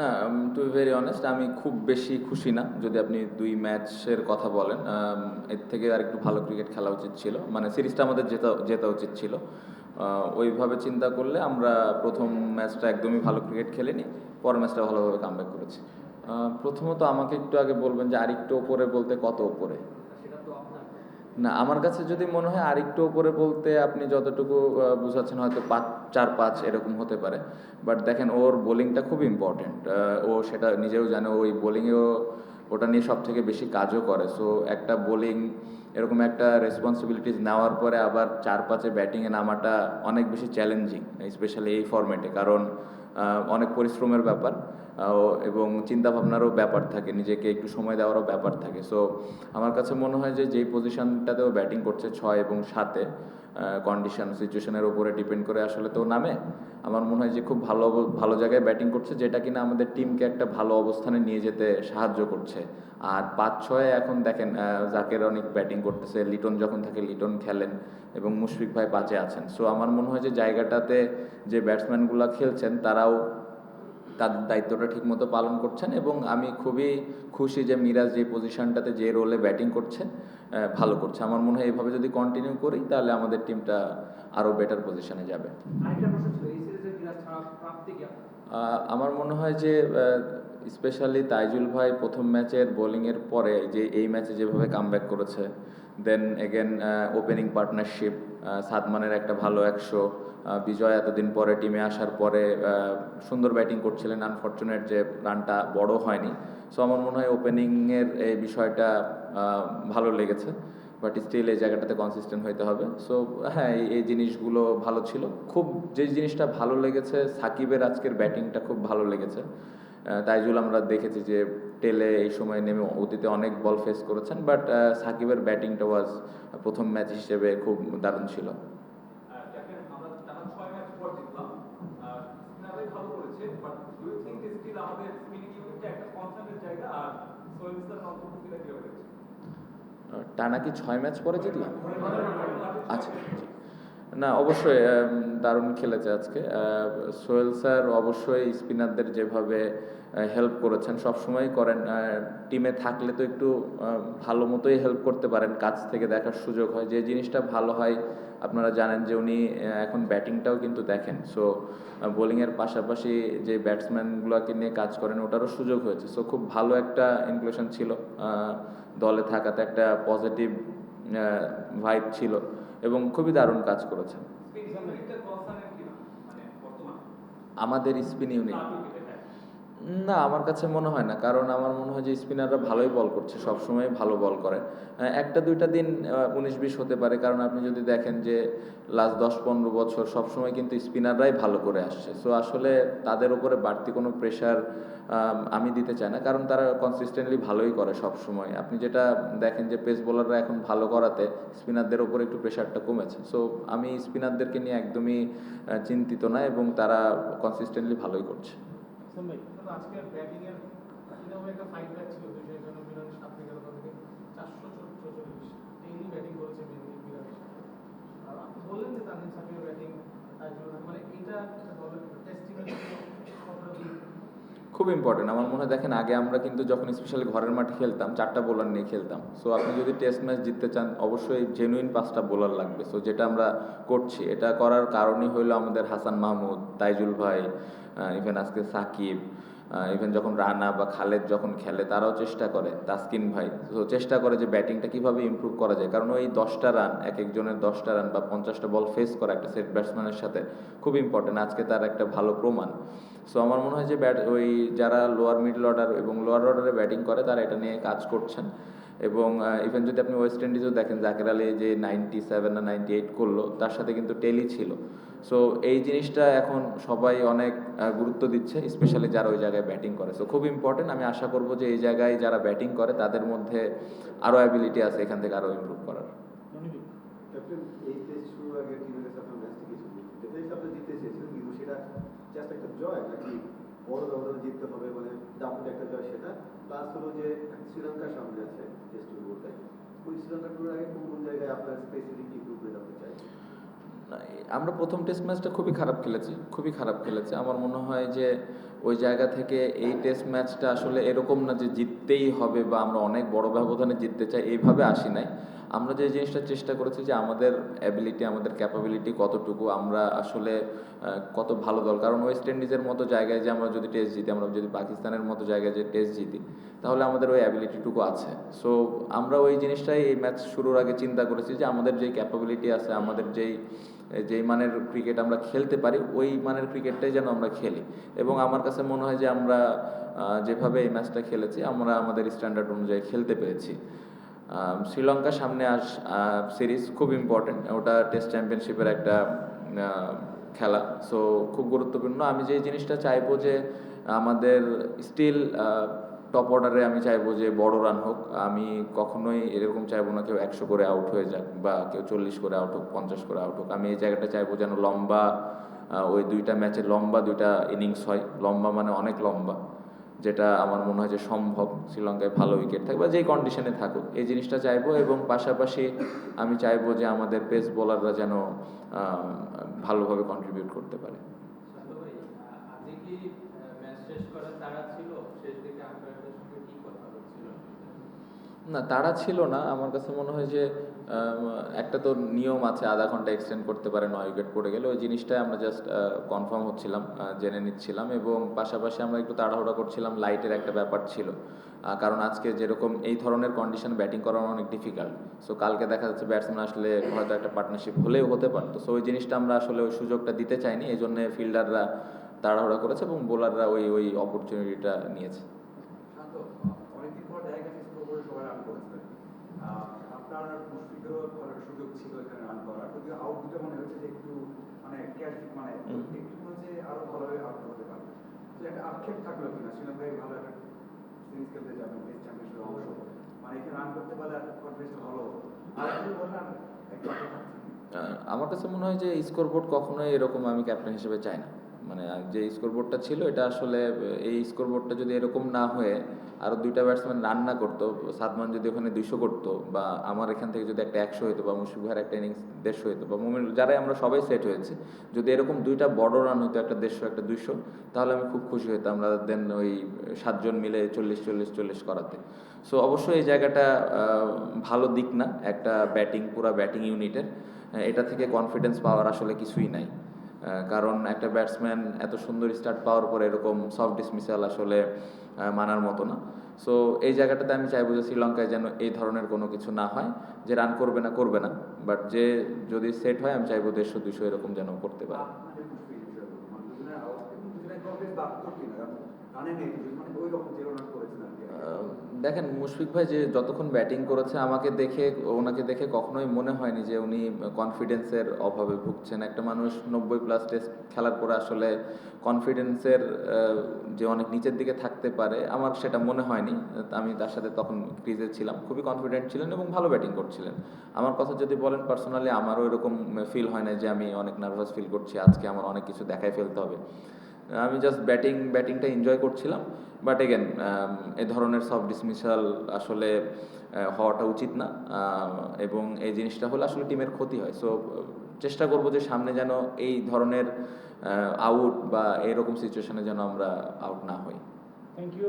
না two very honest আমি খুব বেশি খুশি না, যদি আপনি দুই ম্যাচের কথা বলেন। এর থেকে আর একটু ভালো ক্রিকেট খেলা উচিত ছিল। মানে সিরিজটা আমাদের জেতা জেতা উচিত ছিল। ওইভাবে চিন্তা করলে আমরা প্রথম ম্যাচটা একদমই ভালো ক্রিকেট খেলিনি, পরের ম্যাচটা ভালোভাবে কামব্যাক করেছি। প্রথমত আমাকে একটু আগে বলবেন যে আরেকটু ওপরে বলতে কত ওপরে? না, আমার কাছে যদি মনে হয় আরেকটু ওপরে বলতে আপনি যতটুকু বুঝাচ্ছেন হয়তো পাঁচ, চার, পাঁচ এরকম হতে পারে। বাট দেখেন, ওর বোলিংটা খুব ইম্পর্টেন্ট ও সেটা নিজেও জানে ওই বোলিংয়েও ওটা নিয়ে সব থেকে বেশি কাজও করে। সো একটা বোলিং এরকম একটা রেসপন্সিবিলিটিস নেওয়ার পরে আবার চার, পাঁচে ব্যাটিংয়ে নামাটা অনেক বেশি চ্যালেঞ্জিং স্পেশালি এই ফরম্যাটে কারণ অনেক পরিশ্রমের ব্যাপার এবং চিন্তাভাবনারও ব্যাপার থাকে, নিজেকে একটু সময় দেওয়ারও ব্যাপার থাকে। সো আমার কাছে মনে হয় যে, যেই পজিশনটাতেও ব্যাটিং করছে ছয় এবং সাতে কন্ডিশন সিচুয়েশনের উপরে ডিপেন্ড করে আসলে তো নামে। আমার মনে হয় যে, খুব ভালো ভালো জায়গায় ব্যাটিং করছে, যেটা কিনা আমাদের টিমকে একটা ভালো অবস্থানে নিয়ে যেতে সাহায্য করছে। আর পাঁচ ছয়ে এখন দেখেন জাকের অনেক ব্যাটিং করতেছে লিটন যখন থাকে লিটন খেলেন এবং মুশফিক ভাই পাঁচে আছেন। সো আমার মনে হয় যে জায়গাটাতে যে ব্যাটসম্যানগুলো খেলছেন তারাও তাদের দায়িত্বটা ঠিকমতো পালন করছেন এবং আমি খুবই খুশি যে মিরাজ যে পজিশনটাতে যে রোলে ব্যাটিং করছে ভালো করছে। আমার মনে হয় এইভাবে যদি কন্টিনিউ করি তাহলে আমাদের টিমটা আরও বেটার পজিশনে যাবে। আমার মনে হয় যে স্পেশালি তাইজুল ভাই প্রথম ম্যাচের বোলিংয়ের পরে যে এই ম্যাচে যেভাবে কামব্যাক করেছে দেন এগেন ওপেনিং পার্টনারশিপ সাদমানের একটা ভালো একশো বিজয় এতদিন পরে টিমে আসার পরে সুন্দর ব্যাটিং করছিলেন। আনফর্চুনেট যে রানটা বড় হয়নি। সো আমার মনে হয় ওপেনিংয়ের এই বিষয়টা ভালো লেগেছে। বাট স্টিল এই জায়গাটাতে কনসিস্টেন্ট হইতে হবে। সো হ্যাঁ এই- জিনিসগুলো ভালো ছিল। খুব, যে জিনিসটা ভালো লেগেছে, সাকিবের আজকের ব্যাটিংটা খুব ভালো লেগেছে। তাইজুল আমরা দেখেছি যে টেলে এই সময় নেমে অতীতে অনেক বল ফেস করেছেন বাট সাকিবের ব্যাটিংটা ওয়াজ প্রথম ম্যাচ হিসেবে খুব দারুণ ছিল আর দেখেন আমরা টানা ছয় ম্যাচ পর জিতলাম আর স্পিনাররাই ভালো করেছে but do you think still আমাদের স্পিনিং ইউনিটটা একটা কনস্ট্যান্টের জায়গা আর সোহেল ইসলামের অন্তর্ভুক্তিটা কীভাবে হয়েছে আহ, টানা কি ছয় ম্যাচ পরে জিতলাম? আচ্ছা না অবশ্যই দারুণ খেলেছে আজকে। সোহেল স্যার অবশ্যই স্পিনারদের যেভাবে হেল্প করেছেন সবসময় করেন। টিমে থাকলে তো একটু ভালো মতোই হেল্প করতে পারেন কাছ থেকে দেখার সুযোগ হয়। যে জিনিসটা ভালো হয়, আপনারা জানেন যে উনি এখন ব্যাটিংটাও কিন্তু দেখেন। সো বোলিংয়ের পাশাপাশি যে ব্যাটসম্যানগুলোকে নিয়ে কাজ করেন, ওটারও সুযোগ হয়েছে। সো খুব ভালো একটা ইনক্লুশন ছিল। দলে থাকাতে একটা পজিটিভ ভাইব ছিল এবং খুবই দারুণ কাজ করেছেন স্পিনিং ইউনিটটা কনস্ট্যান্ট কিনা মানে বর্তমান আমাদের স্পিন ইউনিট। না, আমার কাছে মনে হয় না। কারণ আমার মনে হয় যে স্পিনাররা ভালোই বল করছে, সবসময় ভালো বল করে। একটা, দুইটা দিন উনিশ, বিশ হতে পারে। কারণ আপনি যদি দেখেন যে লাস্ট দশ, পনেরো বছর সবসময় কিন্তু স্পিনাররাই ভালো করে আসছে। সো আসলে তাদের উপরে বাড়তি কোনো প্রেশার আমি দিতে চাই না। কারণ তারা কনসিস্টেন্টলি ভালোই করে সব সময় আপনি যেটা দেখেন যে পেস বোলাররা এখন ভালো করাতে স্পিনারদের উপরে একটু প্রেশারটা কমেছে। সো আমি স্পিনারদেরকে নিয়ে একদমই চিন্তিত না এবং তারা কনসিস্টেন্টলি ভালোই করছে। কিন্তু আজকে ব্যাটিং এর কীরকম একটা ফাইট ব্যাক ছিল দুইশো একান্ন মিলনের সাত থেকে ওখান থেকে। চারশো চৌচল্লিশ তিনি ব্যাটিং করেছে মেনলি বিরাটের সাথে আর আপনি বললেন যে তানজিম সাকিবের ব্যাটিং তার জন্য মানে এটা দলের খুব ইম্পর্টেন্ট আমার মনে হয় দেখেন আগে আমরা কিন্তু যখন স্পেশালি ঘরের মাঠে খেলতাম চারটা বোলার নিয়ে খেলতাম। সো আপনি যদি টেস্ট ম্যাচ জিততে চান অবশ্যই জেনুইন পাঁচটা বোলার লাগবে। সো যেটা আমরা করছি এটা করার কারণই হলো আমাদের হাসান মাহমুদ তাইজুল ভাই ইভেন আজকে সাকিব ইভেন যখন রানা বা খালেদ যখন খেলে, তারাও চেষ্টা করে, তাসকিন ভাই। তো চেষ্টা করে যে ব্যাটিংটা কীভাবে ইমপ্রুভ করা যায়। কারণ ওই দশটা রান এক একজনের দশটা রান বা পঞ্চাশটা বল ফেস করা একটা সেট ব্যাটসম্যানের সাথে খুব ইম্পর্টেন্ট আজকে তার একটা ভালো প্রমাণ। সো আমার মনে হয় যে ব্যাট ওই যারা লোয়ার মিডল অর্ডার এবং লোয়ার অর্ডারে ব্যাটিং করে, তারা এটা নিয়ে কাজ করছেন। এবং ইভেন যদি আপনি ওয়েস্ট ইন্ডিজও দেখেন, জাকের আলী যে নাইনটি সেভেন না নাইনটি এইট করল, তার সাথে কিন্তু টেলি ছিল। সো এই জিনিসটা এখন সবাই অনেক গুরুত্ব দিচ্ছে স্পেশালি যারা ওই জায়গায় ব্যাটিং করে। সো খুব ইম্পর্টেন্ট আমি আশা করব যে এই জায়গায় যারা ব্যাটিং করে, তাদের মধ্যে আরও অ্যাবিলিটি আছে এখান থেকে আরও ইমপ্রুভ করার। জাস্ট একটা জয় নাকি জিততে হবে একটা জয় সেটা? প্লাস হলো যে, শ্রীলঙ্কার সামনে আছে শ্রীলঙ্কা আগে। জায়গায় আপনার ইমপ্রুভমেন্ট আপনি চাইছেন না, আমরা প্রথম টেস্ট ম্যাচটা খুবই খারাপ খেলেছি, খুবই খারাপ খেলেছি। আমার মনে হয় যে ওই জায়গা থেকে এই টেস্ট ম্যাচটা আসলে এরকম না যে জিততেই হবে বা আমরা অনেক বড় ব্যবধানে জিততে চাই, এইভাবে আসি নাই। আমরা যে জিনিসটা চেষ্টা করেছি যে আমাদের অ্যাবিলিটি আমাদের ক্যাপাবিলিটি কতটুকু, আমরা আসলে কত ভালো দল। কারণ ওয়েস্ট ইন্ডিজের মতো জায়গায় যে আমরা যদি টেস্ট জিতি, আমরা যদি পাকিস্তানের মতো জায়গায় যে টেস্ট জিতি, তাহলে আমাদের ওই অ্যাবিলিটিটুকু আছে। সো আমরা ওই জিনিসটাই এই ম্যাচ শুরুর আগে চিন্তা করেছি যে আমাদের যেই ক্যাপাবিলিটি আছে, আমাদের যেই যেই মানের ক্রিকেট আমরা খেলতে পারি, ওই মানের ক্রিকেটটাই যেন আমরা খেলি। এবং আমার কাছে মনে হয় যে আমরা যেভাবে এই ম্যাচটা খেলেছি, আমরা আমাদের স্ট্যান্ডার্ড অনুযায়ী খেলতে পেরেছি। শ্রীলঙ্কা সামনে আস সিরিজ খুব ইম্পর্টেন্ট ওটা টেস্ট চ্যাম্পিয়নশিপের একটা খেলা। সো খুব গুরুত্বপূর্ণ। আমি যে জিনিসটা চাইব যে আমাদের স্টিল টপ অর্ডারে আমি চাইব যে বড় রান হোক, আমি কখনোই এরকম চাইব না কেউ একশো করে আউট হয়ে যাক বা কেউ চল্লিশ করে আউট হোক, পঞ্চাশ করে আউট হোক। আমি এই জায়গাটা চাইব যেন লম্বা ওই দুইটা ম্যাচে লম্বা দুইটা ইনিংস হয়। লম্বা মানে অনেক লম্বা, যেটা আমার মনে হয় যে সম্ভব শ্রীলঙ্কায় ভালো উইকেট থাকবে বা যেই কন্ডিশনে থাকুক। এই জিনিসটা চাইব এবং পাশাপাশি আমি চাইব যে আমাদের পেস বোলাররা যেন ভালোভাবে কন্ট্রিবিউট করতে পারে। না, তারা ছিল না। আমার কাছে মনে হয় যে একটা তো নিয়ম আছে, আধা ঘণ্টা এক্সটেন্ড করতে পারে, নয় উইকেট পড়ে গেলে। ওই জিনিসটাই আমরা জাস্ট কনফার্ম হচ্ছিলাম জেনে নিচ্ছিলাম এবং পাশাপাশি আমরা একটু তাড়াহুড়া করছিলাম লাইটের একটা ব্যাপার ছিল। কারণ আজকে যেরকম এই ধরনের কন্ডিশন ব্যাটিং করানো অনেক ডিফিকাল্ট সো কালকে দেখা যাচ্ছে ব্যাটসম্যান আসলে হয়তো একটা পার্টনারশিপ হলেও হতে পারতো। সো ওই জিনিসটা আমরা আসলে ওই সুযোগটা দিতে চাইনি, এই জন্য ফিল্ডাররা তাড়াহুড়া করেছে এবং বোলাররা ওই ওই অপরচুনিটিটা নিয়েছে। মনে মানে মানে মনে মানে আমার কাছে মনে হয় যে স্কোর বোর্ড কখনোই এরকম আমি ক্যাপ্টেন হিসেবে চাই না। মানে যে স্কোর বোর্ডটা ছিল, এটা আসলে এই স্কোর বোর্ডটা যদি এরকম না হয়ে আরও দুইটা ব্যাটসম্যান রান না করতো, সাদমান যদি ওখানে দুইশো করতো বা আমার এখান থেকে যদি একটা একশো হতো বা মুশফিক একটা ইনিংস দেড়শো হতো বা মুমিন, যারাই আমরা সবাই সেট হয়েছে, যদি এরকম দুইটা বড় রান হতো একটা দেড়শো, একটা দুইশো, তাহলে আমি খুব খুশি হতাম আমরা দেন ওই সাতজন মিলে চল্লিশ চল্লিশ চল্লিশ করাতে। সো অবশ্যই এই জায়গাটা ভালো দিক না, একটা ব্যাটিং পুরা ব্যাটিং ইউনিটের এটা থেকে কনফিডেন্স পাওয়ার আসলে কিছুই নাই। কারণ একটা ব্যাটসম্যান এত সুন্দর স্টার্ট পাওয়ার পরে এরকম সফট ডিসমিসাল আসলে মানার মতো না। সো এই জায়গাটাতে আমি চাইব যে শ্রীলঙ্কায় যেন এই ধরনের কোনো কিছু না হয়, যে রান করবে না করবে না। বাট যে যদি সেট হয়, আমি চাইব দেড়শো দুশো এরকম যেন করতে পারে। মানে দেখেন, মুশফিক ভাই যে যতক্ষণ ব্যাটিং করেছে, আমাকে দেখে, ওনাকে দেখে কখনোই মনে হয়নি যে উনি কনফিডেন্সের অভাবে ভুগছেন। একটা মানুষ নব্বই প্লাস টেস্ট খেলার পরে আসলে কনফিডেন্সের যে অনেক নিচের দিকে থাকতে পারে, আমার সেটা মনে হয়নি। আমি তার সাথে তখন ক্রিজে ছিলাম। খুবই কনফিডেন্ট ছিলেন এবং ভালো ব্যাটিং করছিলেন। আমার কথা যদি বলেন পার্সোনালি আমারও এরকম ফিল হয় না যে আমি অনেক নার্ভাস ফিল করছি। আজকে আমার অনেক কিছু দেখাই ফেলতে হবে। আমি জাস্ট ব্যাটিং ব্যাটিংটা এনজয় করছিলাম বাট এগেন এ ধরনের সব ডিসমিসাল আসলে হওয়াটা উচিত না এবং এই জিনিসটা হলে আসলে টিমের ক্ষতি হয়। সো চেষ্টা করব যে সামনে যেন এই ধরনের আউট বা এরকম সিচুয়েশনে যেন আমরা আউট না হই। Thank you